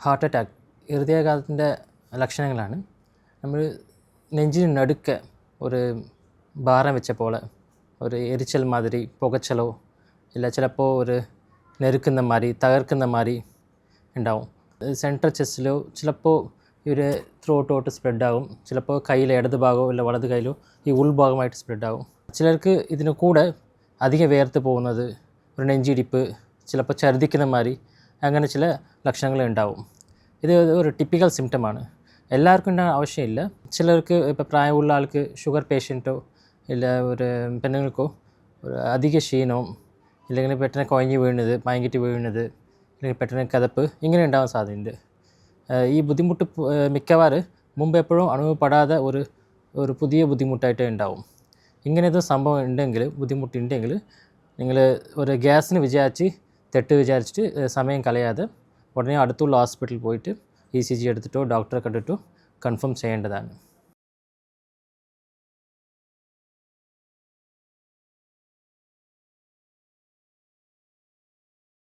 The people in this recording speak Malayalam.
ഹാർട്ട് അറ്റാക്ക് ഹൃദയാഘാതത്തിന്റെ ലക്ഷണങ്ങളാണ്. നമ്മൾ നെഞ്ചിന് നടുക്ക് ഒരു ഭാരം വെച്ച പോലെ ഒരു എരിച്ചൽ മാതിരി പുകച്ചലോ ഇല്ല ചിലപ്പോൾ ഒരു നെരുക്കുന്ന മാതിരി തകർക്കുന്ന മാതിരി ഉണ്ടാവും. സെൻട്രൽ ചെസ്റ്റിലോ ചിലപ്പോൾ ഒരു ത്രോട്ടോട്ട് സ്പ്രെഡ് ആകും ചിലപ്പോൾ കയ്യിലെ ഇടത് ഭാഗമോ ഇല്ല വലത് കയ്യിലോ ഈ ഉൾഭാഗമായിട്ട് സ്പ്രെഡ് ആകും ചിലർക്ക് ഇതിന് കൂടെ അധികം വേർത്ത് പോകുന്നത് ഒരു നെഞ്ചിടിപ്പ് ചിലപ്പോൾ ഛർദ്ദിക്കുന്ന മാതിരി അങ്ങനെ ചില ലക്ഷണങ്ങൾ ഉണ്ടാവും ഇത് ഒരു ടിപ്പിക്കൽ സിംറ്റമാണ് എല്ലാവർക്കും ഉണ്ടാകാൻ ആവശ്യമില്ല. ചിലർക്ക് ഇപ്പോൾ പ്രായമുള്ള ആൾക്ക് ഷുഗർ പേഷ്യന്റോ ഇല്ല ഒരു പെണ്ണുങ്ങൾക്കോ അധിക ക്ഷീണവും ഇല്ലെങ്കിൽ പെട്ടെന്ന് കുഴഞ്ഞ് വീഴുന്നത് മയങ്ങിട്ട് വീഴുന്നത് അല്ലെങ്കിൽ പെട്ടെന്ന് കതപ്പ് ഇങ്ങനെ ഉണ്ടാവാൻ സാധ്യതയുണ്ട്. ഈ ബുദ്ധിമുട്ട് മിക്കവാറും മുമ്പ് എപ്പോഴും അനുഭവപ്പെടാതെ ഒരു ഒരു പുതിയ ബുദ്ധിമുട്ടായിട്ട് ഉണ്ടാവും. ഇങ്ങനത്തെ സംഭവം ഉണ്ടെങ്കിൽ ബുദ്ധിമുട്ടുണ്ടെങ്കിൽ നിങ്ങൾ ഒരു ഗ്യാസിന് വിചാരിച്ച് തെറ്റ് വിചാരിച്ചിട്ട് ഏഹ് സമയം കളയാതെ ഉടനെ അടുത്തുള്ള ഹോസ്പിറ്റലിൽ പോയിട്ട് ഇ സി ജി എടുത്തിട്ടോ ഡോക്ടറെ കണ്ടിട്ടോ കൺഫേം ചെയ്യേണ്ടതാണ്